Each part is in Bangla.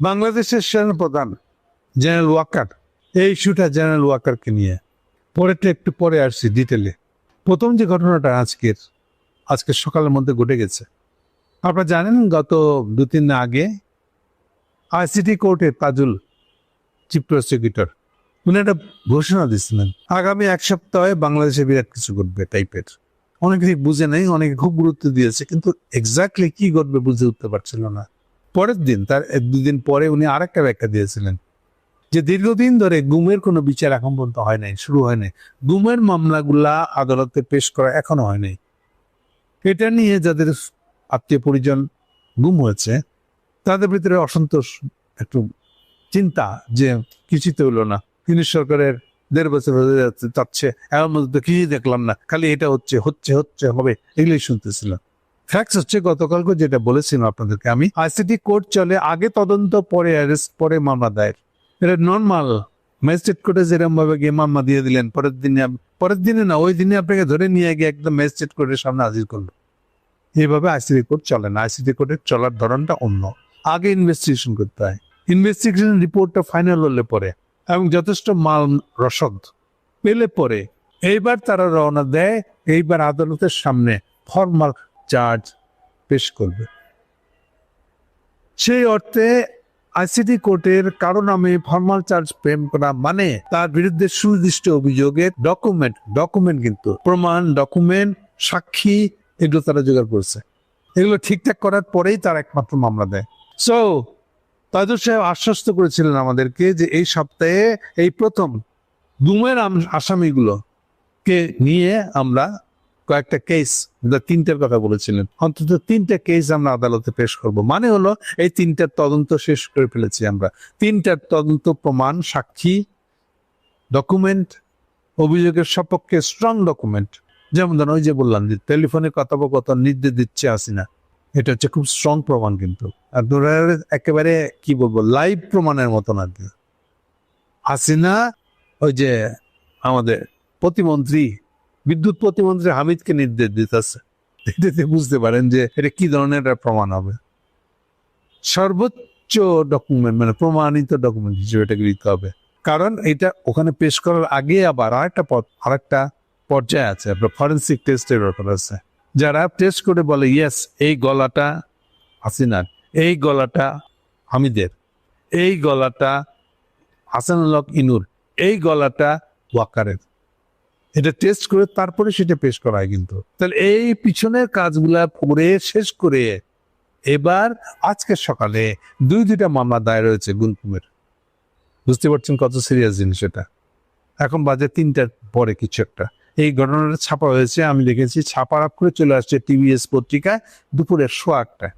বাংলাদেশের সেনাপ্রধান জেনারেল ওয়াকার, এই ইস্যুটা জেনারেল ওয়াকারকে নিয়ে। পরেরটা একটু পরে আসছি ডিটেলে প্রথম যে ঘটনাটা আজকের, আজকে সকালের মধ্যে ঘটে গেছে। আপনারা জানেন, গত দু তিন দিন আগে আইসিটি কোর্টের তাজুল চিফ প্রসিকিউটর, উনি একটা ঘোষণা দিচ্ছিলেন আগামী এক সপ্তাহে বাংলাদেশে বিরাট কিছু ঘটবে টাইপের অনেকে বুঝে নেই, অনেকে খুব গুরুত্ব দিয়েছে, কিন্তু এক্স্যাক্টলি কি ঘটবে বুঝে উঠতে পারছিল না। পরের দিন, তার দুদিন পরে উনি আরেকটা ব্যাখ্যা দিয়েছিলেন যে দীর্ঘদিন ধরে গুমের কোনো বিচার এখন পর্যন্ত হয় নাই, শুরু হয় নাই। গুমের মামলাগুলা আদালতে পেশ করা এখনও হয় নাই। এটা নিয়ে যাদের আত্মীয় পরিজন গুম হয়েছে, তাদের ভিতরে অসন্তোষ, একটু চিন্তা যে কিছুতে হলো না। তিনি সরকারের দেড় বছর হয়ে যাচ্ছে যাচ্ছে এমন মধ্যে তো কিছুই দেখলাম না। খালি এটা হচ্ছে হচ্ছে হচ্ছে, হবে, এগুলোই শুনতেছিলাম। হচ্ছে গতকালকে যেটা বলেছিলাম আপনাদেরকে, আমি আইসিটি কোর্ট চলে, আগে তদন্ত, পরে অ্যারেস্ট পরে মামলা দায়ের। এটা নর্মাল ম্যাজিস্ট্রেট কোর্টে যেরকম ভাবে গিয়ে মামলা দিয়ে দিলেন, পরের দিনে পরের দিনে না, ওই দিনে আপনাকে ধরে নিয়ে গিয়ে একদম ম্যাজিস্ট্রেট কোর্টের সামনে হাজির করল। এইভাবে আইসিটি কোর্ট চলে না আইসিটি কোর্টের চলার ধরনটা অন্য। আগে ইনভেস্টিগেশন করতে হয়। ইনভেস্টিগেশন রিপোর্টটা ফাইনাল হলে পরে, এবং যথেষ্ট মাল রসদ পেলে পরে, এইবার তারা রওনা দেয়, এইবার আদালতের সামনে ফর্মাল চার্জ পেশ করবে। সেই অর্থে আইসিটি কোর্টের কারও নামে ফর্মাল চার্জ প্রেম করা মানে তার বিরুদ্ধে সুনির্দিষ্ট অভিযোগের ডকুমেন্ট ডকুমেন্ট কিন্তু, প্রমাণ ডকুমেন্ট সাক্ষী, এগুলো তারা জোগাড় করছে। এগুলো ঠিকঠাক করার পরেই তার একমাত্র মামলা দেয়। সো তাজুর সাহেব আশ্বস্ত করেছিলেন আমাদেরকে যে এই সপ্তাহে এই প্রথম আম- আসামিগুলো কে নিয়ে আমরা কয়েকটা কেস তিনটার কথা বলেছিলেন। অন্তত তিনটা কেস আমরা আদালতে পেশ করব। মানে হলো, এই তিনটার তদন্ত শেষ করে ফেলেছি আমরা। তিনটার তদন্ত প্রমাণ, সাক্ষী ডকুমেন্ট অভিযোগের সপক্ষে স্ট্রং ডকুমেন্ট যেমন ধরেন, ওই যে বললাম যে টেলিফোনে কথোপকথন নির্দেশ দিচ্ছে আসিনা এটা হচ্ছে খুব স্ট্রং প্রমাণ কিন্তু। আর একেবারে, কি বলব লাইভ প্রমাণের মতন আর কি। হাসিনা, ওই যে আমাদের প্রতিমন্ত্রী বিদ্যুৎ প্রতিমন্ত্রী হামিদকে নির্দেশ দিতেছে। এটাতে বুঝতে পারেন যে এটা কি ধরনের একটা প্রমাণ হবে। সর্বোচ্চ ডকুমেন্ট মানে প্রমাণিত ডকুমেন্ট হিসেবে এটাকে দিতে হবে। কারণ এটা ওখানে পেশ করার আগে আবার আরেকটা পথ আরেকটা পর্যায়ে আছে, আপনার ফরেন্সিক টেস্টের ব্যাপার আছে। যারা টেস্ট করে বলে ইয়েস এই গলাটা হাসিনার, এই গলাটা হামিদের, এই গলাটা হাসানুল ইনুর, এই গলাটা ওয়াকারের। এটা টেস্ট করে তারপরে সেটা পেশ করা হয় কিন্তু। তাহলে এই পিছনের কাজগুলা করে শেষ করে এবার আজকে সকালে দুই দুইটা মামলা দায়ের হয়েছে গুলকুমের। বুঝতে পারছেন কত সিরিয়াস জিনিস এটা? এখন বাজে তিনটার পরে কিছু একটা। এই ঘটনাটা ছাপা হয়েছে, আমি দেখেছি ছাপার আপ করে চলে আসছে টিভিএস পত্রিকায় দুপুরের শো আটটায়।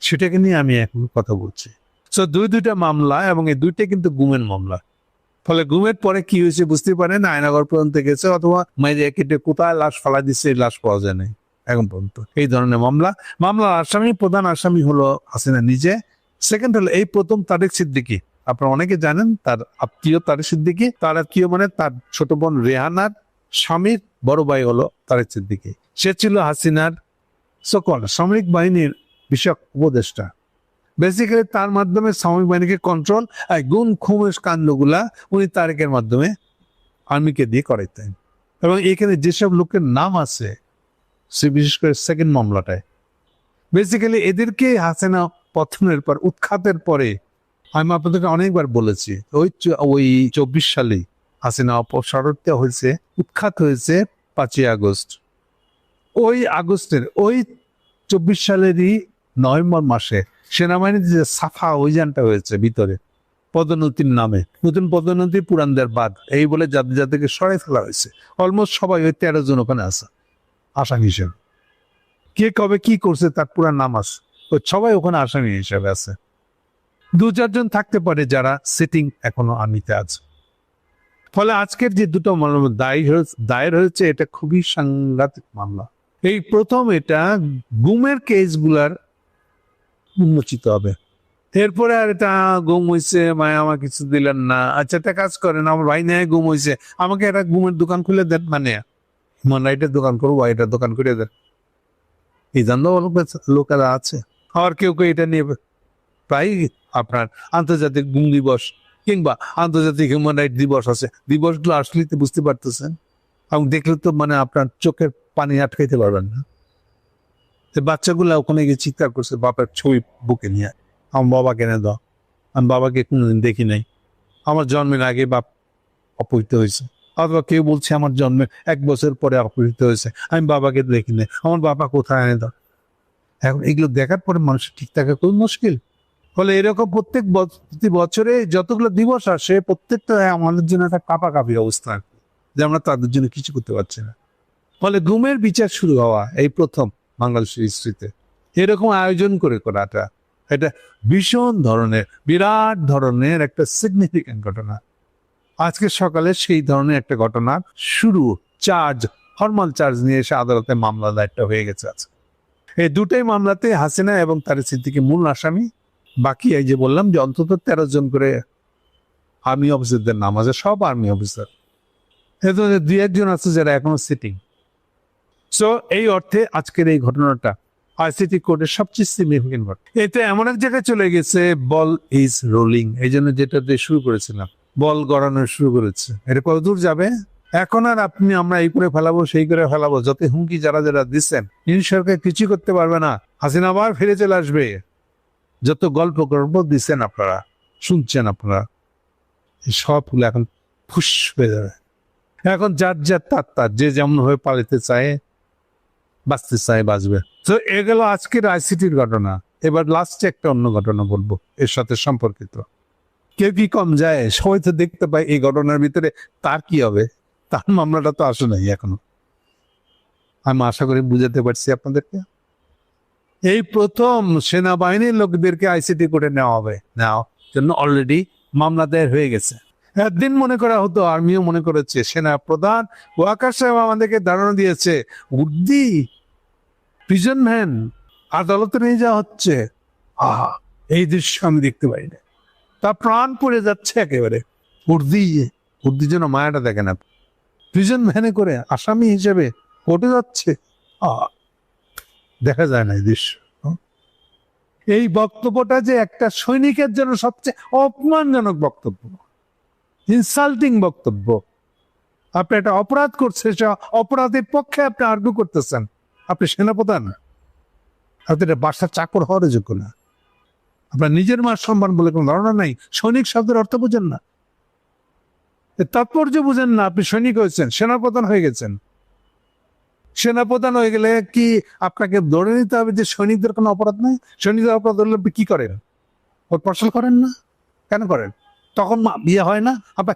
সেটাকে নিয়ে আমি এখন কথা বলছি। সো দুই দুইটা মামলা এবং এই দুইটা কিন্তু গুমের মামলা। ফলে ঘুমের পরে কি হয়েছে বুঝতে পারেন আয়নাগর পর্যন্ত গেছে অথবা মাইরিয়া কেটে কোথায় লাশ ফালা দিচ্ছে লাশ পাওয়া যায় নাই। এখন পর্যন্ত এই ধরনের মামলা। মামলার আসামি, প্রধান আসামি হলো হাসিনা নিজে। সেকেন্ড হলো এই প্রথম তারেক সিদ্দিকি। আপনারা অনেকে জানেন তার আত্মীয় তারেক সিদ্দিকি। তার আত্মীয় মানে তার ছোট বোন রেহানার স্বামীর বড় ভাই হলো তারেক সিদ্দিকি। সে ছিল হাসিনার সকল সামরিক বাহিনীর বিষয়ক উপদেষ্টা। বেসিক্যালি তার মাধ্যমে সামরিক বাহিনীকে কন্ট্রোল আর গুণ খুমের কাণ্ডগুলা উনি তারেকের মাধ্যমে আর্মিকে দিয়ে করাইতেন। এবং এখানে যেসব লোকের নাম আছে, সে বিশেষ করে সেকেন্ড মামলাটায় বেসিক্যালি এদেরকে হাসিনা পথনের পর, উৎখাতের পরে আমি আপনাদেরকে অনেকবার বলেছি, ওই ওই চব্বিশ সালে হাসিনা অপসারতে হয়েছে, উৎখাত হয়েছে পাঁচই আগস্ট। ওই আগস্টের, ওই চব্বিশ সালেরই নভেম্বর মাসে সেনাবাহিনীর যে সাফা অভিযানটা হয়েছে ভিতরে, পদোন্নতির নামে, নতুন পদোন্নতি পুরানদের বাদ, এই বলে যাদের যাদেরকে সরাই ফেলা হয়েছে। অলমোস্ট সবাই ওই তেরো জন ওখানে আছে, আসামি হিসেবে। কে কবে কি করছে তার পুরা নাম আছে ওই সবাই ওখানে আসামি হিসেবে আছে। দু চারজন থাকতে পারে যারা সিটিং এখনও আর্মিতে আছে। ফলে আজকের যে দুটো মামলা দায়ী হয়েছে, দায়ের হয়েছে, এটা খুবই সাংঘাতিক মামলা। এই প্রথম এটা গুমের কেসগুলার উন্মোচিত হবে। এরপরে আর এটা গুম হয়েছে মায়া আমার কিছু দিলেন না। আচ্ছা একটা কাজ করেন, আমার ভাই নেয় গুম হয়েছে আমাকে একটা গুমের দোকান খুলে দেন মানে হিউম্যান রাইটের দোকান করব এটার দোকান করে দেন। এই জানলো লোকেরা আছে। আর কেউ কেউ এটা নিয়ে প্রায় আপনার আন্তর্জাতিক গুম দিবস কিংবা আন্তর্জাতিক হিউম্যান রাইট দিবস আছে। দিবসগুলো আসলে বুঝতে পারতেছেন। এবং দেখলে তো মানে আপনার চোখের পানি আটকাইতে পারবেন না। বাচ্চাগুলো ওখানে গিয়ে চিৎকার করছে, বাপের ছবি বুকে নিয়ে, আমার বাবা কেনে দাও। আমি বাবাকে কোনোদিন দেখি নাই। আমার জন্মের আগে বাপ অপহৃত হয়েছে। অথবা কেউ বলছে আমার জন্মের এক বছর পরে অপহৃত হয়েছে। আমি বাবাকে দেখি নাই। আমার বাবা কোথায় এনে দাও? এখন এগুলো দেখার পরে মানুষের ঠিক থাকা, খুব মুশকিল। ফলে এরকম প্রত্যেক প্রতি বছরে যতগুলো দিবস আসে, প্রত্যেকটা আমাদের জন্য একটা কাপাকাপি অবস্থা যে আমরা তাদের জন্য কিছু করতে পারছি না। ফলে ঘুমের বিচার শুরু হওয়া, এই প্রথম। বাংলাদেশের হিস্ট্রিতে এরকম আয়োজন করে করাটা এটা ভীষণ ধরনের, বিরাট ধরনের একটা সিগনিফিক্যান্ট ঘটনা। আজকে সকালে সেই ধরনের একটা ঘটনার শুরু। চার্জ ফর্মাল চার্জ নিয়ে এসে আদালতে মামলা দায়েরটা হয়ে গেছে আজকে। এই দুটোই মামলাতে হাসিনা এবং তার সিদ্দিকি মূল আসামি, বাকি এই যে বললাম যে অন্তত তেরো জন করে আর্মি অফিসারদের নাম আছে, সব আর্মি অফিসার এতে দুই একজন আছে যারা এখনও সিটিং সো এই অর্থে আজকের এই ঘটনাটা আইসিটি কোর্টের সবচেয়ে সিগনিফিকেন্ট ঘটনা। এতে এমন এক জায়গায় চলে গেছে, বল ইজ রোলিং এই জন্য যেটা দিয়ে শুরু করেছিলাম, বল গড়ানো শুরু করেছে। এটা কত দূর যাবে? এখন আর আপনি, আমরা এই করে ফেলাবো, সেই করে ফেলাবো। যত হুমকি যারা যারা দিচ্ছেন, ইনি সরকার কিছু করতে পারবে না। হাসিনা আবার ফিরে চলে আসবে। যত গল্প গল্প দিচ্ছেন আপনারা, শুনছেন আপনারা সবগুলো এখন ফুস হয়ে যাবে। এখন যার যার তার তার, যে যেমন হয়ে পালিতে চায় বাঁচতে চায় বাঁচবে তো এগুলো আজকের আইসিটির ঘটনা। এবার লাস্টে একটা অন্য ঘটনা বলব, এর সাথে সম্পর্কিত। কেউ কি কম যায়? সবাই তো দেখতে পায় এই ঘটনার ভিতরে তার কি হবে? তার মামলাটা তো আসে নাই এখনও। আমি আশা করি বুঝাতে পারছি আপনাদেরকে। এই প্রথম সেনাবাহিনীর লোকদেরকে আইসিটি করে নেওয়া হবে। নেওয়া জন্য অলরেডি মামলা দায়ের হয়ে গেছে। একদিন মনে করা হতো, আর্মিও মনে করেছে, সেনা প্রধান ওয়াকার সাহেব আমাদেরকে ধারণা দিয়েছে, উর্দি প্রিজন ভ্যান আদালতে নিয়ে যাওয়া হচ্ছে। আহা, এই দৃশ্য আমি দেখতে পাই না। তা প্রাণ পড়ে যাচ্ছে একেবারে। উর্দি উর্দির জন্য মায়াটা দেখে না। প্রিজন ভ্যানে করে আসামি হিসেবে কোর্টে যাচ্ছে। আহা, দেখা যায় না এই দৃশ্য? এই বক্তব্যটা যে একটা সৈনিকের জন্য সবচেয়ে অপমানজনক বক্তব্য। ইনসাল্টিং বক্তব্য। আপনি একটা অপরাধ করছে সে অপরাধের পক্ষে আপনি আর্গু করতেছেন। আপনি সেনাপ্রধান। আপনি এটা বাসার চাকর হওয়ার যোগ্য না। আপনার নিজের মার সম্মান বলে কোনো ধারণা নাই। সৈনিক শব্দের অর্থ বুঝেন না। তাৎপর্য বুঝেন না, আপনি সৈনিক হয়েছেন, সেনাপ্রধান হয়ে গেছেন। সেনাপ্রধান হয়ে গেলে কি আপনাকে ধরে নিতে হবে যে সৈনিকদের কোনো অপরাধ নেই? সৈনিকদের অপরাধ হলে আপনি কি করেন? ওর ফসল করেন না? কেন করেন? তখন বিয়ে হয় না। আপনার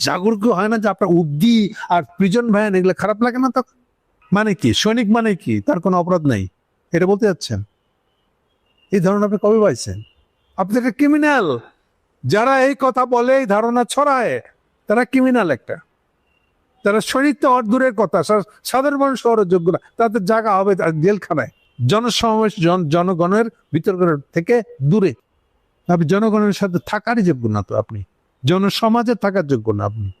জাগরুক হয় না যে আপনার উদ্দি আর প্রিজন ভ্যান এগুলো খারাপ লাগে না তখন? মানে কি? সৈনিক মানে কি? তার কোনো অপরাধ নেই। এটা বলতে যাচ্ছেন? এই ধারণা আপনি কবে পাইছেন? আপনি একটা ক্রিমিনাল যারা এই কথা বলে, এই ধারণা ছড়ায়, তারা ক্রিমিনাল একটা। তারা সৈনিক তো দূরের কথা। সাধারণ মানুষ হওয়ার যোগ্য না। তাদের জায়গা হবে জেলখানায়। জনসমাবেশ জন- জনগণের বিতর্ক থেকে দূরে। আপনি জনগণের সাথে থাকারই যোগ্য না তো আপনি। জনসমাজে থাকার যোগ্য না আপনি।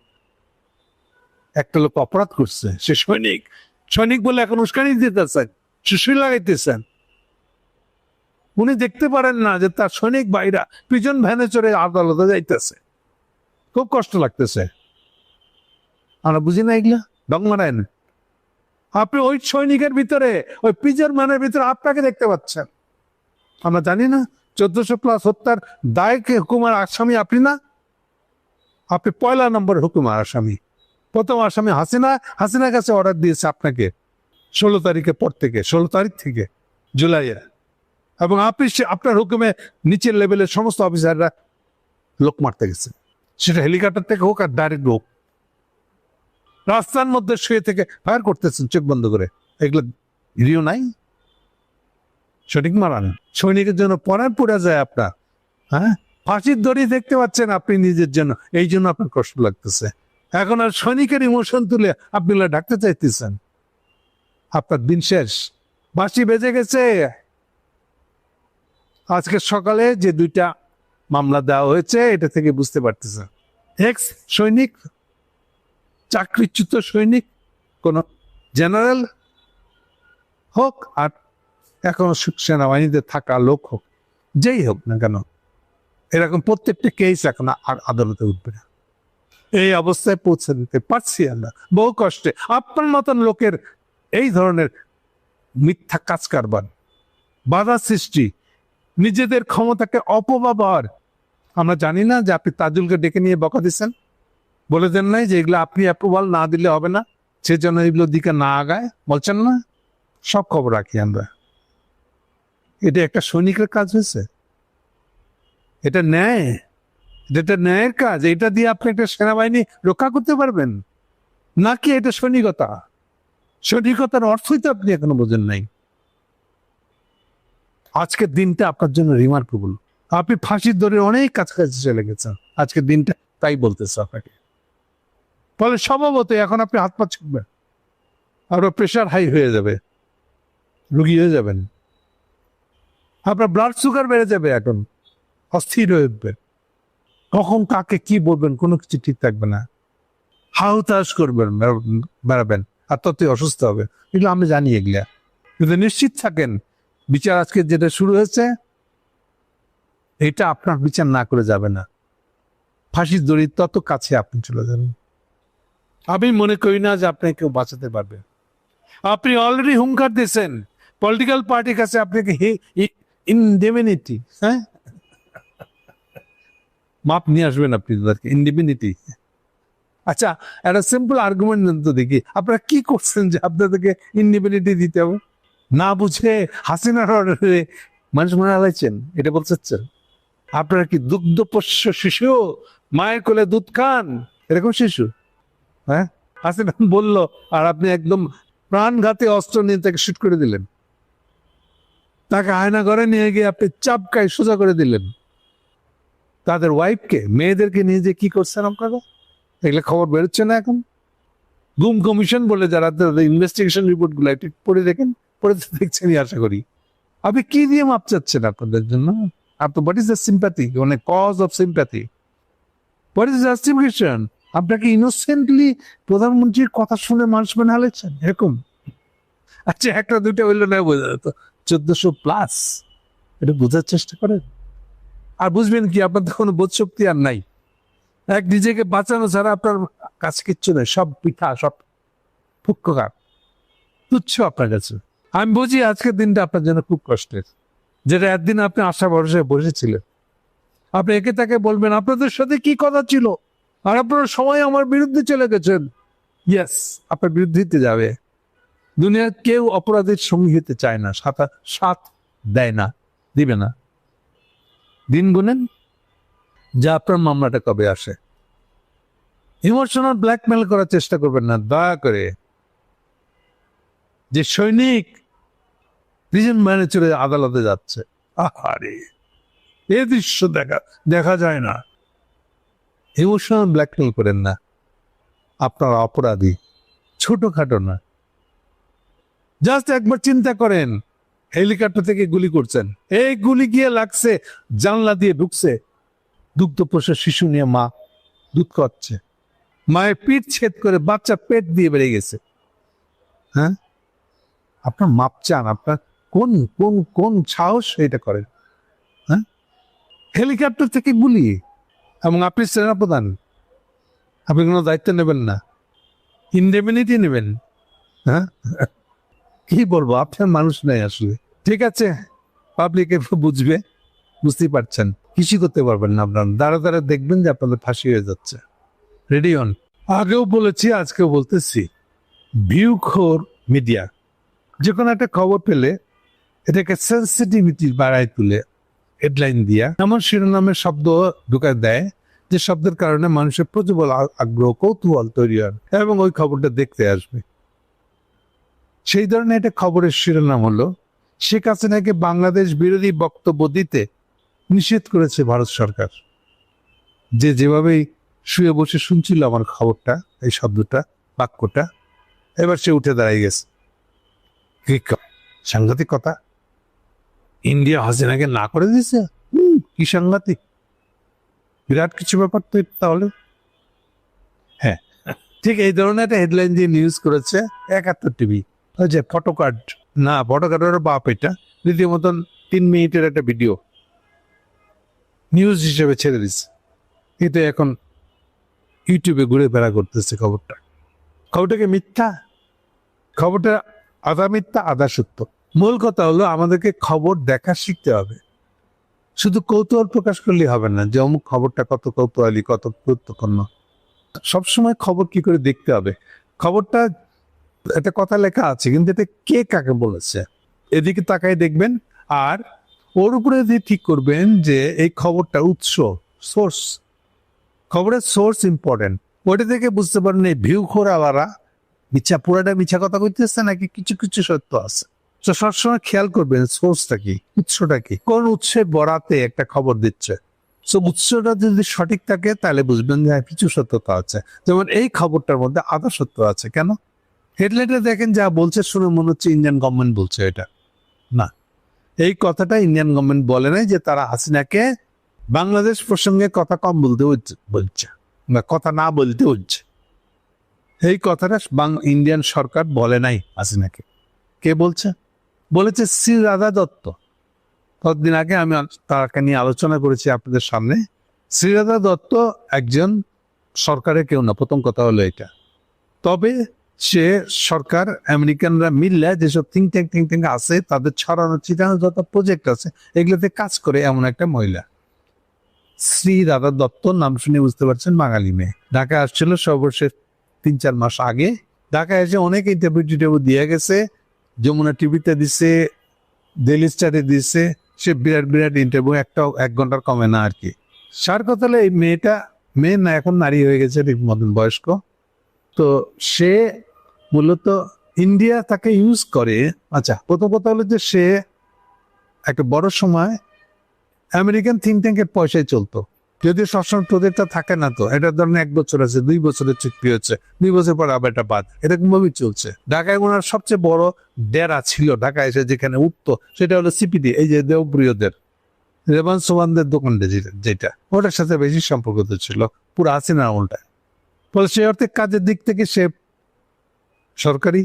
একটা লোক অপরাধ করছে, সে সৈনিক। সৈনিক বলে এখন উস্কানি দিতেছেন সুশুই লাগাইতেছেন। উনি দেখতে পারেন না যে তার সৈনিক ভাইরা পিজন ভ্যানে চড়ে আদালতে যাইতেছে। খুব কষ্ট লাগতেছে। আমরা বুঝি না এগুলা? ডং মারায় না। আপনি ওই সৈনিকের ভিতরে, ওই পিজন ভ্যানের ভিতরে আপনাকে দেখতে পাচ্ছেন। আমরা জানি না চোদ্দশো প্লাস হত্যার দায়কে হুকুমার আসামি আপনি না? আপনি পয়লা নম্বর হুকুমার আসামি। প্রথম আসামি হাসিনা। হাসিনার কাছে অর্ডার দিয়েছে আপনাকে ষোলো তারিখে পর থেকে, ষোলো তারিখ থেকে, জুলাইয়ে। এবং আপনি আপনার হুকুমে নিচের লেভেলের সমস্ত অফিসাররা লোক মারতে গেছে। সেটা হেলিকপ্টার থেকে হোক আর ডাইরেক্ট হোক। রাস্তার মধ্যে শুয়ে থেকে ফায়ার করতেছেন, চোখ বন্ধ করে। এগুলো ভিডিও নাই? সঠিক মারান। সৈনিকের জন্য পরাণ পুড়ে যায় আপনার। হ্যাঁ? ফাঁসির দড়ি দেখতে পাচ্ছেন আপনি নিজের জন্য। এই জন্য আপনার কষ্ট লাগতেছে। এখন আর সৈনিকের ইমোশন তুলে আপনি ঢাকতে চাইতেছেন। আপনার দিন শেষ। বাঁশি বেজে গেছে। আজকে সকালে যে দুইটা মামলা দেওয়া হয়েছে, এটা থেকে বুঝতে পারতেছেন। এক্স সৈনিক, চাকরিচ্যুত সৈনিক, কোন জেনারেল হোক আর এখনও সেনাবাহিনীতে থাকা লোক হোক, যেই হোক না কেন, এরকম প্রত্যেকটা কেস এখন আর আদালতে উঠবে না। এই অবস্থায় পৌঁছে দিতে পারছি আমরা, বহু কষ্টে। আপনার মতন লোকের এই ধরনের মিথ্যা কাজ কারবার বাধা সৃষ্টি, নিজেদের ক্ষমতাকে অপব্যবহার, আমরা জানি না যে আপনি তাজুলকে ডেকে নিয়ে বকা দিচ্ছেন। বলে দেন নাই যে এগুলো আপনি অ্যাপ্রুভাল না দিলে হবে না, সেজন্য এগুলোর দিকে না আগায়, বলছেন না? সব খবর রাখি আমরা। এটা একটা সৈনিকের কাজ হয়েছে? এটা ন্যায়? এটা ন্যায়ের কাজ। এটা দিয়ে আপনি একটা সেনাবাহিনী রক্ষা করতে পারবেন? নাকি এটা সৈনিকতা? সৈনিকতার অর্থই তো আপনি এখনও বোঝেন নাই। আজকের দিনটা আপনার জন্য রিমার্কেবল আপনি ফাঁসির দরে অনেক কাছাকাছি চলে গেছেন। আজকের দিনটা তাই বলতেছে আপনাকে। ফলে স্বভাবত এখন আপনি হাত পা ছুটবেন আরও প্রেশার হাই হয়ে যাবে। রুগী হয়ে যাবেন। আপনার ব্লাড সুগার বেড়ে যাবে এখন। অস্থির হয়ে উঠবেন কখন কাকে কি বলবেন, কোনো কিছু ঠিক থাকবে না। হাউতাস করবেন বেড়া- বেড়াবেন। আর ততই অসুস্থ হবে। এগুলো আমি জানি এগুলা। কিন্তু নিশ্চিত থাকেন, বিচার আজকে যেটা শুরু হয়েছে, এটা আপনার বিচার না করে যাবে না। ফাঁসির দড়ি তত কাছে আপনি চলে যাবেন। আমি মনে করি না যে আপনি কেউ বাঁচাতে পারবে। আপনি অলরেডি হুঙ্কার দিয়েছেন। পলিটিক্যাল পার্টির কাছে আপনাকে ইনডেমিনিটি হ্যাঁ? মাপ নিয়ে আসবেন আপনি তাদেরকে ইন্ডিমিনিটি আচ্ছা একটা সিম্পল আর্গুমেন্ট তো দেখি। আপনারা কি করছেন যে আপনাদেরকে ইন্ডিমিনিটি দিতে হবে? না বুঝে হাসিনার অর্ডারে মানুষ মনে হারাইছেন, এটা বলতে চাচ্ছেন? আপনারা কি দুগ্ধ পোষ্য শিশু, মায়ের কোলে দুধ খান? এরকম শিশু? হ্যাঁ? হাসিনা বলল, আর আপনি একদম প্রাণঘাতী অস্ত্র নিয়ে তাকে শুট করে দিলেন। তাকে আয়না ঘরে নিয়ে গিয়ে আপনি চাপকায় সোজা করে দিলেন। তাদের ওয়াইফকে মেয়েদেরকে নিয়ে যে কি করছেন আপনারা? এগুলো খবর বেরোচ্ছে না এখন। গুম কমিশন বলে যারা ইনভেস্টিগেশন রিপোর্টগুলো একটু পড়ে দেখেন, পড়ে দেখছেনই আশা করি। আপনি কি দিয়ে মাপ চাচ্ছেন আপনাদের জন্য? আপনার হোয়াট ইজ দ্য সিম্প্যাথি মানে cause of sympathy what is justification আপনাকে ইনোসেন্টলি প্রধানমন্ত্রীর কথা শুনে মানুষ মানে হালেছেন এরকম। আচ্ছা একটা দুটো হইল না, বোঝা যেত চোদ্দশো প্লাস এটা বোঝার চেষ্টা করেন। আর বুঝবেন কি, আপনার তো কোনো বোধ শক্তি আর নাই। এক নিজেকে বাঁচানো ছাড়া আপনার কাছে কিচ্ছু নেই, সব পিঠা সব ফুক্ককার। তুচ্ছ আপনার কাছে। আমি বুঝি আজকের দিনটা আপনার জন্য খুব কষ্টের, যেটা একদিন আপনি আশা ভরসায় বসেছিলেন। আপনি একে তাকে বলবেন, আপনাদের সাথে কি কথা ছিল? আর আপনার সময় আমার বিরুদ্ধে চলে গেছেন। ইয়েস আপনার বিরুদ্ধে যাবে। দুনিয়ার কেউ অপরাধের সঙ্গী হতে চায় না সাথা সাথ দেয় না, দিবে না। দিন গুনেন, যে আপনার মামলাটা কবে আসে। ইমোশনাল ব্ল্যাকমেল করার চেষ্টা করবেন না, দয়া করে। যে সৈনিক প্রিজন ম্যানে চলে আদালতে যাচ্ছে, আহারে, এ দৃশ্য দেখা দেখা যায় না। ইমোশনাল ব্ল্যাকমেল করেন না, আপনার অপরাধী, ছোটখাটো না। জাস্ট একবার চিন্তা করেন, হেলিকপ্টার থেকে গুলি করছেন। এই গুলি গিয়ে লাগছে, জানলা দিয়ে ঢুকছে। দুগ্ধ পোষা শিশু নিয়ে মা দুধ খাচ্ছে। মায়ের পিঠ ছেদ করে বাচ্চা পেট দিয়ে বেড়ে গেছে। হ্যাঁ? আপনার মাপ চান, আপনার কোন কোন কোন সাহস এটা করেন? হ্যাঁ? হেলিকপ্টার থেকে গুলি, এবং আপনি সেনাপ্রধান। আপনি কোনো দায়িত্ব নেবেন না। ইন্ডেমিনিটি নেবেন। হ্যাঁ? কি বলব? আপনার মানুষ নাই আসলে। ঠিক আছে? পাবলিক বুঝবে। বুঝতেই পারছেন। কিছুই করতে পারবেন না আপনার। দাঁড়া দাঁড়া দেখবেন যে আপনাদের ফাঁসি হয়ে যাচ্ছে। রেডি অন আগেও বলেছি, আজকেও বলতেছি। ভিউ খোর মিডিয়া যে কোনো একটা খবর পেলে এটাকে সেন্সিটিভিটি বাড়ায় তুলে হেডলাইন দিয়া। এমন শিরোনামের শব্দ ঢুকায় দেয়, যে শব্দের কারণে মানুষের প্রচুর আগ্রহ কৌতূহল তৈরি হয় এবং ওই খবরটা দেখতে আসবে। সেই ধরনের একটা খবরের শিরোনাম হলো, শেখ হাসিনাকে বাংলাদেশ বিরোধী বক্তব্য দিতে নিষেধ করেছে ভারত সরকার। যে যেভাবেই শুয়ে বসে শুনছিল আমার খবরটা, এই শব্দটা, বাক্যটা, এবার সে উঠে দাঁড়িয়ে গেছে। সাংঘাতিক কথা? ইন্ডিয়া হাসিনাকে না করে দিয়েছে? কি সাংঘাতিক? বিরাট কিছু ব্যাপার তো তাহলে। হ্যাঁ ঠিক এই ধরনের একটা হেডলাইন দিয়ে নিউজ করেছে একাত্তর টিভি। যে ফটো কার্ড না ফটো কার্ডের বাপ এটা। রীতিমতন তিন মিনিটের একটা ভিডিও নিউজ হিসেবে ছেড়ে দিচ্ছে কিন্তু এখন ইউটিউবে ঘুরে বেড়া করতেছে খবরটা। খবরটাকে মিথ্যা? খবরটা আধা মিথ্যা, আধা সত্য। মূল কথা হলো আমাদেরকে খবর দেখা শিখতে হবে। শুধু কৌতূহল প্রকাশ করলেই হবে না, যে অমুক খবরটা কত কৌতূহলী, কত গুরুত্বপূর্ণ। সবসময় খবর কি করে দেখতে হবে? খবরটা একটা কথা লেখা আছে কিন্তু এটা কে কাকে বলেছে? এদিকে তাকাই দেখবেন আর ওর উপরে দিয়ে ঠিক করবেন যে এই খবরটা উৎস সোর্স খবরের সোর্স ইম্পর্টেন্ট ওইটা থেকে বুঝতে পারেন এই ভিউ খোরাওয়ারা মিছা পুরাটা মিছা কথা কইতেছে নাকি কিছু কিছু সত্য আছে? তো সবসময় খেয়াল করবেন সোর্সটা কি উৎসটা কি কোন উৎসে বরাতে একটা খবর দিচ্ছে। সো উৎসটা যদি সঠিক থাকে তাহলে বুঝবেন যে হ্যাঁ, কিছু সত্যতা আছে। যেমন এই খবরটার মধ্যে আধা সত্য আছে কেন? হেডলাইটে দেখেন, যা বলছে শুনে মনে হচ্ছে ইন্ডিয়ান গভর্নমেন্ট বলছে এটা। না। এই কথাটা ইন্ডিয়ান গভর্নমেন্ট বলে নাই যে তারা হাসিনাকে বাংলাদেশ প্রসঙ্গে কথা কম বলতে বলছে। বা কথা না বলতে হচ্ছে এই কথাটা ইন্ডিয়ান সরকার বলে নাই হাসিনাকে। কে বলছে? বলেছে শ্রী রাধা দত্ত। কতদিন আগে আমি তাকে নিয়ে আলোচনা করেছি আপনাদের সামনে। শ্রীরাধা দত্ত একজন সরকারের কেউ না, প্রথম কথা হলো এটা। তবে সে সরকার, আমেরিকানরা মিললে যেসব থিঙ্ক ট্যাঙ্ক থিঙ্ক ট্যাঙ্ক আছে, তাদের ছড়ানো, ছিটানো যত প্রজেক্ট আছে, এগুলোতে কাজ করে এমন একটা মহিলা। শ্রী রাধা দত্ত নাম শুনে বুঝতে পারছেন, বাঙালি মেয়ে। ঢাকা আসছিল সর্বশেষ তিন চার মাস আগে। ঢাকা এসে অনেক ইন্টারভিউ টিটারভিউ দিয়ে গেছে। যমুনা টিভিতে দিছে ডেলি স্টারে দিছে। সে বিরাট বিরাট ইন্টারভিউ একটা এক ঘণ্টার কমে না আর কি। সার কথা এই মেয়েটা, মেয়ে না, এখন নারী হয়ে গেছে মতন বয়স্ক। তো সে মূলত ইন্ডিয়া তাকে ইউজ করে। আচ্ছা প্রথম কথা হলো যে সে একটা বড় সময় আমেরিকান থিঙ্ক ট্যাঙ্কের পয়সায় চলতো। যদি সবসময় প্রজেক্টটা থাকে না তো, এটা ধরেন এক বছর আছে, দুই বছরের চুক্তি হচ্ছে, দুই বছর পর আবার এটা বাদ এরকম ভাবেই চলছে। ঢাকায় ওনার সবচেয়ে বড় ডেরা ছিল, ঢাকায় এসে যেখানে উঠতো, সেটা হলো সিপিডি এই যে দেবপ্রিয়দের রেবান সোবানদের দোকানটা যেটা- ওটার সাথে বেশি সম্পর্কিত ছিল, পুরো হাসিনা আমলটা ফলে সে অর্থে কাজের দিক থেকে সে সরকারি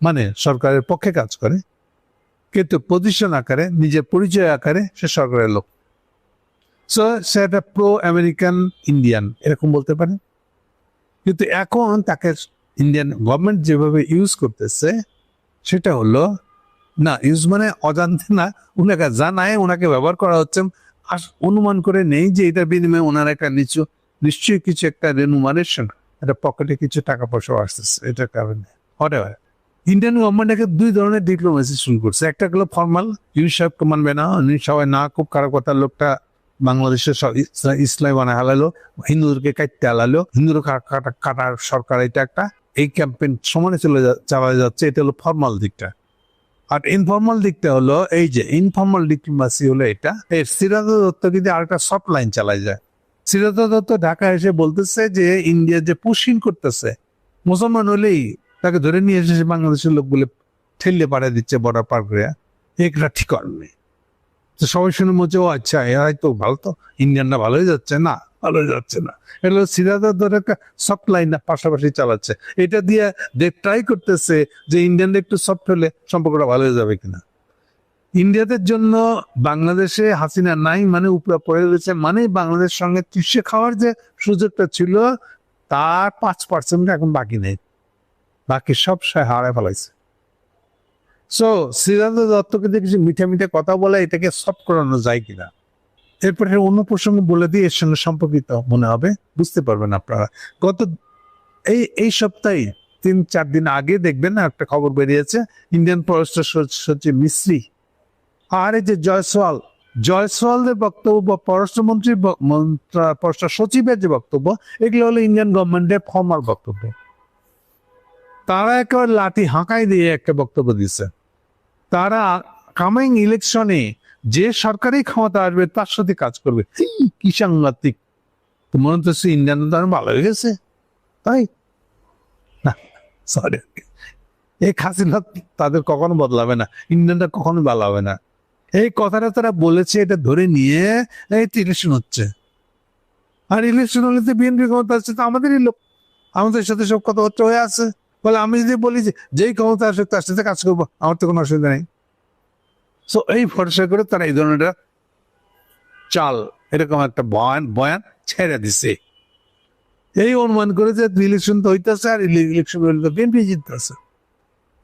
মানে সরকারের পক্ষে কাজ করে, কিন্তু পজিশন আকারে, নিজের পরিচয় আকারে সে সরকারের লোক। সো সে একটা প্রো আমেরিকান ইন্ডিয়ান এরকম বলতে পারে। কিন্তু এখন তাকে ইন্ডিয়ান গভর্নমেন্ট যেভাবে ইউজ করতেছে, সেটা হলো, না ইউজ মানে অজান্তে না, উনাকে জানায় ওনাকে ব্যবহার করা হচ্ছে অনুমান করে নেই যে এটার বিনিময়ে ওনার একটা নিচু নিশ্চয়ই কিছু একটা রেনুমারেশন একটা পকেটে কিছু টাকা পয়সা আসতেছে, এটার কারণে। হোয়াট ইন্ডিয়ান গভর্নমেন্ট একে দুই ধরনের ডিপ্লোমেসি শুরু করছে। একটা হলো ফর্মাল ইউনি সাহেবকে মানবে না, উনি সবাই না, খুব খারাপ কথা, লোকটা বাংলাদেশের ইসলাম বানা হালালো, হিন্দুদেরকে কাটতে হালালো হিন্দুদের কাটা কাটার সরকার এটা একটা। এই ক্যাম্পেইন সমানে চলে চালা যাচ্ছে, এটা হলো ফর্মাল দিকটা। আর ইনফর্মাল দিকটা হলো এই যে ইনফর্মাল ডিপ্লোমাসি হলো এটা। এই সিরাজ দত্ত কিন্তু আরেকটা সফট লাইন চালায় যায়। সিরাজ দত্ত ঢাকা এসে বলতেছে যে ইন্ডিয়া যে পুশিং করতেছে, মুসলমান হলেই তাকে ধরে নিয়ে এসে বাংলাদেশের লোক বলে ঠেললে পাড়া দিচ্ছে বর্ডার পার করে। এটা ঠিক নেই। তো সবাই শুনে মধ্যে ও আচ্ছা এরাই তো ভালো তো, ইন্ডিয়ানরা ভালোই যাচ্ছে না ভালো যাচ্ছে না। এটা হলো সিরাজা ধরে একটা সফট লাইন পাশাপাশি চালাচ্ছে। এটা দিয়ে ট্রাই করতেছে যে ইন্ডিয়ানরা একটু সফট হলে সম্পর্কটা ভালো হয়ে যাবে কিনা। ইন্ডিয়াদের জন্য বাংলাদেশে হাসিনা নাই মানে উপরে পড়ে রয়েছে মানে বাংলাদেশ সঙ্গে চিপসে খাওয়ার যে সুযোগটা ছিল, তার পাঁচ পার্সেন্ট এখন বাকি নেই। বাকি সব সে হারায় ফেলাইছে। সো শ্রীরান্ত দত্তকে দিয়ে কিছু মিঠা মিঠা কথা বলে, এটাকে সফট করানো যায় কিনা? এরপরে অন্য প্রসঙ্গ বলে দিয়ে এর সঙ্গে সম্পর্কিত মনে হবে। বুঝতে পারবেন আপনারা। গত এই এই সপ্তাহে তিন চার দিন আগে দেখবেন একটা খবর বেরিয়েছে, ইন্ডিয়ান পররাষ্ট্র সচ- সচিব মিস্ত্রি আর এই যে জয়সওয়াল জয়সওয়ালদের বক্তব্য পররাষ্ট্রমন্ত্রীর পররাষ্ট্র সচিবের যে বক্তব্য, এগুলো হলো ইন্ডিয়ান গভর্নমেন্টের ফর্মাল বক্তব্য। তারা একেবারে লাঠি হাঁকাই দিয়ে একটা বক্তব্য দিচ্ছে তারা কামিং ইলেকশনে যে সরকারি ক্ষমতা আসবে, তার সাথে কাজ করবে। কি সাংঘাতিক। মনে তো হচ্ছে ইন্ডিয়ান ভালো হয়ে গেছে। তাই? না সরি এই খাসিনা তাদের কখনো বদলাবে না। ইন্ডিয়ানটা কখনো ভালো হবে না। এই কথাটা তারা বলেছে, এটা ধরে নিয়ে এই ইলেকশন হচ্ছে। আর ইলেকশন হলে তো বিএনপি ক্ষমতা আসছে, তো আমাদেরই লোক। আমাদের সাথে সব কথাবার্তা হয়ে আছে। বলে আমি যদি বলি যে, যেই ক্ষমতা আসে তার সাথে কাজ করব, আমার তো কোনো অসুবিধা নেই। সো এই ভরসা করে তারা এই ধরনের চাল, এরকম একটা বয়ান বয়ান ছেড়ে দিছে। এই অনুমান করে যে ইলেকশন তো হইতেছে আর ইলেকশন বিএনপি জিততেছে।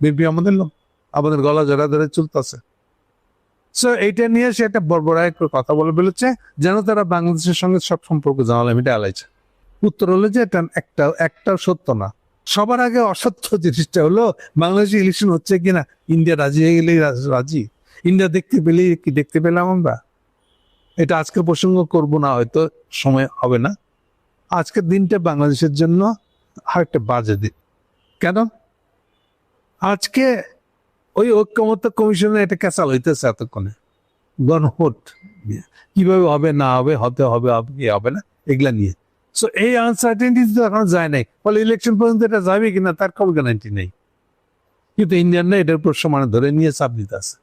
বিএনপি আমাদের লোক, আমাদের গলা জড়া ধরে চলতেছে। সো এইটা নিয়ে সে একটা একটা কথা বলে বলেছে যেন তারা বাংলাদেশের সঙ্গে সব সম্পর্ক জানালে মিটে আলাইছে। উত্তর হলো যে এটা একটা, একটাও সত্য না। সবার আগে অসত্য জিনিসটা হলো, বাংলাদেশে ইলেকশন হচ্ছে কিনা ইন্ডিয়া রাজি হয়ে গেলেই রাজি। ইন্ডিয়া দেখতে পেলেই কি দেখতে পেলাম আমরা? এটা আজকে প্রসঙ্গ করব না, হয়তো সময় হবে না। আজকের দিনটা বাংলাদেশের জন্য আরেকটা বাজে দিন। কেন? আজকে ওই ঐক্যমত্য কমিশনে এটা ক্যাসাল হইতেছে এতক্ষণে। গণভোট। কীভাবে হবে, না হবে, হতে হবে কি হবে না, এগুলা নিয়ে। সো এই আনসার্টেনিটি তো এখন যায় নাই। ফলে ইলেকশন পর্যন্ত এটা যাবে কিনা, তার খবর গ্যারান্টি নেই। কিন্তু ইন্ডিয়ানরা এটার উপর সমানে ধরে নিয়ে চাপ দিতে আছে।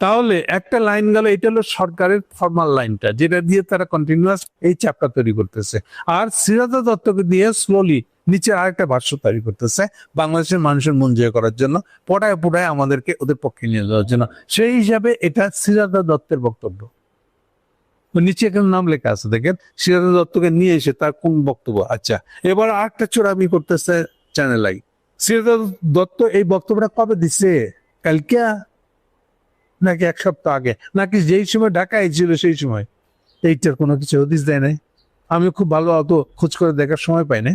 তাহলে একটা লাইন গেল, এটা হলো সরকারের ফর্মাল লাইনটা, যেটা দিয়ে তারা কন্টিনিউয়াস এই চ্যাপ্টার তৈরি করতেছে। আর সিরাজা দত্তকে দিয়ে স্লোলি নিচে আরেকটা ভাষ্য তৈরি করতেছে, বাংলাদেশের মানুষের মন জয় করার জন্য, পটায় পটায় আমাদেরকে ওদের পক্ষে নিয়ে যাওয়ার জন্য। সেই হিসাবে এটা সিরাজা দত্তের বক্তব্য। নিচে এখানে নাম লেখা আছে, দেখেন, সিরাজা দত্তকে নিয়ে এসে তার কোন বক্তব্য? আচ্ছা এবার আরেকটা চোরামি করতেছে চ্যানেল আই। সিরাজা দত্ত এই বক্তব্যটা কবে দিছে? কালকে নাকি এক সপ্তাহ আগে? নাকি যেই সময় ঢাকায় ছিল সেই সময়? এইটার কোনো কিছু হদিস দেয় নাই। আমি খুব ভালো অত খোঁজ করে দেখার সময় পাই না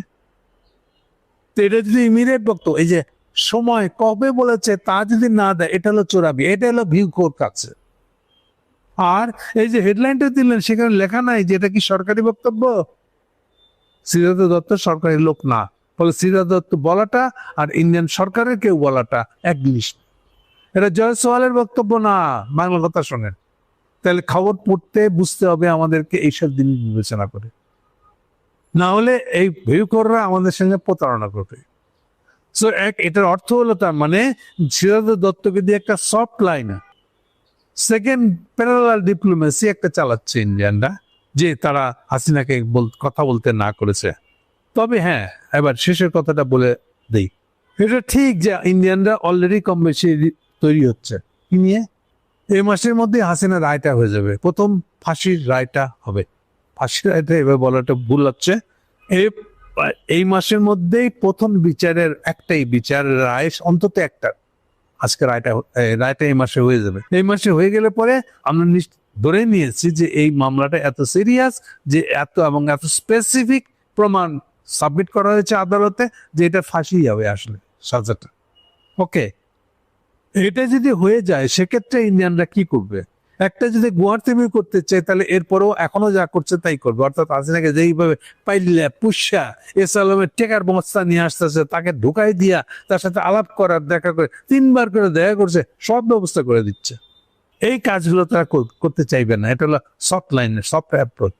তো এটা যদি ইমিডিয়েট বক্তব্য এই যে সময় কবে বলেছে তা যদি না দেয়, এটা হলো চোরাবি, এটা হলো ভিউ কোর কাছে আর এই যে হেডলাইনটা দিলেন, সেখানে লেখা নাই যে এটা কি সরকারি বক্তব্য? সিদ্ধার্থ দত্ত সরকারি লোক না, ফলে সিদ্ধার্থ দত্ত বলাটা আর ইন্ডিয়ান সরকারের কেউ বলাটা এক জিনিস। এটা এটা জয়সওয়ালের বক্তব্য না, বাংলা কথা শোনেন। তাহলে খবর পড়তে, বুঝতে হবে আমাদেরকে এইসব জিনিস বিবেচনা করে। না হলে এই ভিউকররা আমাদের সঙ্গে প্রতারণা করবে। সো এক, এটার অর্থ হলো তার মানে সিদ্ধার্থ দত্তকে দিয়ে একটা soft line second parallel diplomacy একটা চালাচ্ছে ইন্ডিয়ানরা, যে তারা হাসিনাকে কথা বলতে না করেছে। তবে হ্যাঁ এবার শেষের কথাটা বলে দেই। এটা ঠিক যে ইন্ডিয়ানরা অলরেডি কম বেশি তৈরি হচ্ছে। কি নিয়ে? এই মাসের মধ্যে হাসিনা রায়টা হয়ে যাবে। প্রথম ফাঁসির রায়টা হবে। ফাঁসির রায়টা এবার বলাটা ভুল হচ্ছে। এই মাসের মধ্যেই প্রথম বিচারের একটাই বিচার, রায়, অন্তত একটা। আজকে রায়টা রায়টা এই মাসে হয়ে যাবে। এই মাসে হয়ে গেলে পরে আমরা ধরে নিয়েছি যে এই মামলাটা এত সিরিয়াস যে এত এবং এত স্পেসিফিক প্রমাণ সাবমিট করা হয়েছে আদালতে যে এটা ফাঁসি যাবে আসলে সাজাটা। ওকে এটা যদি হয়ে যায়, সেক্ষেত্রে ইন্ডিয়ানরা কি করবে? একটা যদি গুয়াহাটিমি করতে চায় তাহলে এরপরেও এখনও যা করছে তাই করবে। অর্থাৎ হাসিনাকে যেইভাবে পাইলে পুষ্যা এসালামের টেকার বস্তা নিয়ে আসতেছে, তাকে ঢুকাই দিয়া তার সাথে আলাপ করার, দেখা করে, তিনবার করে দেখা করছে, সব ব্যবস্থা করে দিচ্ছে। এই কাজগুলো তারা করতে চাইবে না। এটা হলো সফট লাইনের সফট অ্যাপ্রোচ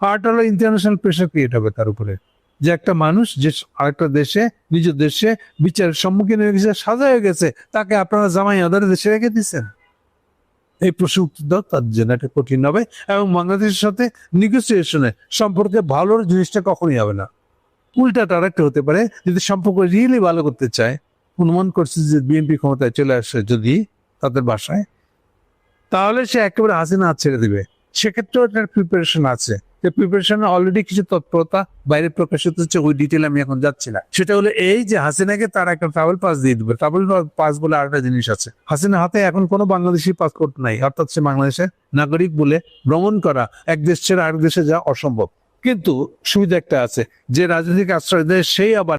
আর হলো ইন্টারন্যাশনাল প্রেশার ক্রিয়েট হবে তার উপরে। যে একটা মানুষ যে আরেকটা দেশে, নিজ দেশে বিচারের সম্মুখীন হয়ে গেছে, সাজা হয়ে গেছে, তাকে আপনারা জামাই ওদের দেশে রেখে দিচ্ছেন। এই প্রশ্ন উত্তর তার জন্য একটা কঠিন হবে এবং বাংলাদেশের সাথে নিগোসিয়েশনে সম্পর্কে ভালোর জিনিসটা কখনই হবে না। উল্টাটা একটা হতে পারে, যদি সম্পর্ক রিয়েলি ভালো করতে চায়, অনুমান করছে যে বিএনপি ক্ষমতায় চলে আসে যদি তাদের বাসায়, তাহলে সে একেবারে হাসিনা ছেড়ে দিবে। সেক্ষেত্রেও একটা প্রিপারেশন আছে। যে প্রিপারেশনে অলরেডি কিছু তৎপরতা বাইরে প্রকাশিত হচ্ছে, ওই ডিটেল আমি এখন যাচ্ছি না। সেটা হলো এই যে হাসিনাকে তার একটা ট্রাভেল পাস দিয়ে দিবে। ট্রাভেল পাস বলে আরেকটা জিনিস আছে। হাসিনা হাতে এখন কোনো বাংলাদেশি পাসপোর্ট নাই, অর্থাৎ সে বাংলাদেশের নাগরিক বলে ভ্রমণ করা এক দেশ ছেড়ে আরেক দেশে যাওয়া অসম্ভব। কিন্তু সুবিধা একটা আছে, যে রাজনৈতিক আশ্রয় দেয়, সেই আবার